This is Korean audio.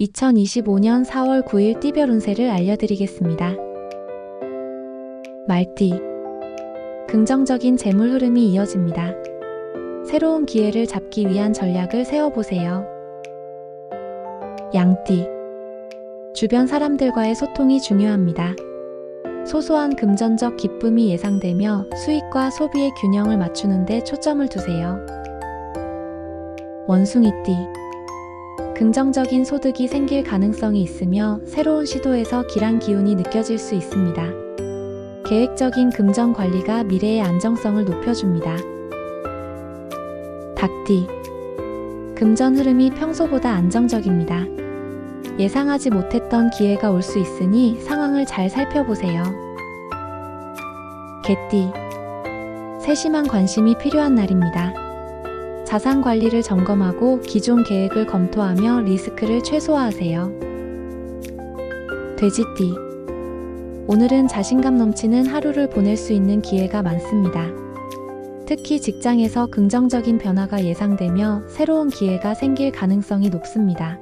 2025년 4월 9일 띠별 운세를 알려드리겠습니다. 말띠. 긍정적인 재물 흐름이 이어집니다. 새로운 기회를 잡기 위한 전략을 세워보세요. 양띠. 주변 사람들과의 소통이 중요합니다. 소소한 금전적 기쁨이 예상되며 수익과 소비의 균형을 맞추는데 초점을 두세요. 원숭이띠. 긍정적인 소득이 생길 가능성이 있으며 새로운 시도에서 길한 기운이 느껴질 수 있습니다. 계획적인 금전 관리가 미래의 안정성을 높여줍니다. 닭띠. 금전 흐름이 평소보다 안정적입니다. 예상하지 못했던 기회가 올 수 있으니 상황을 잘 살펴보세요. 개띠. 세심한 관심이 필요한 날입니다. 자산 관리를 점검하고 기존 계획을 검토하며 리스크를 최소화하세요. 돼지띠. 오늘은 자신감 넘치는 하루를 보낼 수 있는 기회가 많습니다. 특히 직장에서 긍정적인 변화가 예상되며 새로운 기회가 생길 가능성이 높습니다.